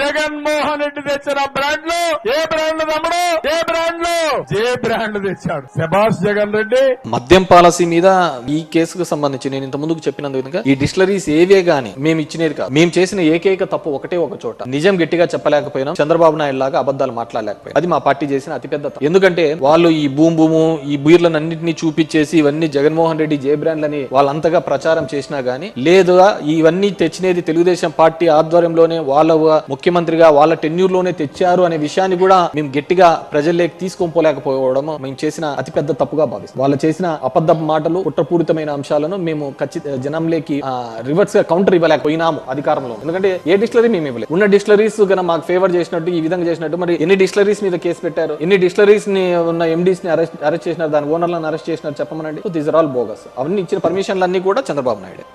జగన్మోహన్ రెడ్డి తెచ్చిన బ్రాండ్లు ఏ బ్రాండ్ తమ్ముడు? ఏ జే బ్రాండ్ తెచ్చాడు. శభాష్ జగన్ రెడ్డి. మద్యం పాలసీ మీద ఈ కేసుకు సంబంధించి నేను ఇంత ముందుకు చెప్పినందుకు విధంగా ఈ డిస్టిలరీస్ ఏవే గానీ మేము ఇచ్చినది కాదు. మేము చేసిన ఏకైక తప్పు ఒకటే ఒక చోట. నిజం గట్టిగా చెప్పలేకపోయినా. చంద్రబాబు నాయుడు లాగా అబద్దాలు మాట్లాడలేకపోయినా. అది మా పార్టీ చేసిన అతిపెద్ద ఎందుకంటే వాళ్ళు ఈ భూమి భూము ఈ బీర్లను అన్నింటినీ చూపించేసి ఇవన్నీ జగన్మోహన్ రెడ్డి జే బ్రాండ్లని వాళ్ళంతగా ప్రచారం చేసినా గానీ లేదా ఇవన్నీ తెచ్చినది తెలుగుదేశం పార్టీ ఆధ్వర్యంలోనే వాళ్ళ ముఖ్యమంత్రిగా వాళ్ళ టెన్యూర్లోనే తెచ్చారు అనే విషయాన్ని కూడా మేము గట్టిగా ప్రజల్లోకి తీసుకొని పోలేకపోవడం మేము చేసిన అతిపెద్ద తప్పుగా భావిస్తాం. వాళ్ళు చేసిన అబద్ధ మాటలు కుట్రపూరితమైన అంశాలను మేము ఖచ్చిత జనంలోకి రివర్స్గా కౌంటర్ ఇవ్వలేకపోయినాము అధికారంలో. ఎందుకంటే ఏ డిస్టలరీ మేము ఇవ్వలేదు. ఉన్న డిస్టిలరీస్ గన మాకు ఫేవర్ చేసినట్టు ఈ విధంగా చేసినట్టు మరి ఎన్ని డిస్టిలరీస్ మీద కేసు పెట్టారు? ఎన్ని డిస్టిలరీస్ని ఉన్న ఎండీస్ని అరెస్ట్ అరెస్ట్ చేసినారు? దాని ఓనర్లను అరెస్ట్ చేసినారు చెప్పమనండి? దీస్ ఆర్ ఆల్ బోగస్ అవన్నీ ఇచ్చిన పర్మిషన్లన్నీ కూడా చంద్రబాబు నాయుడు.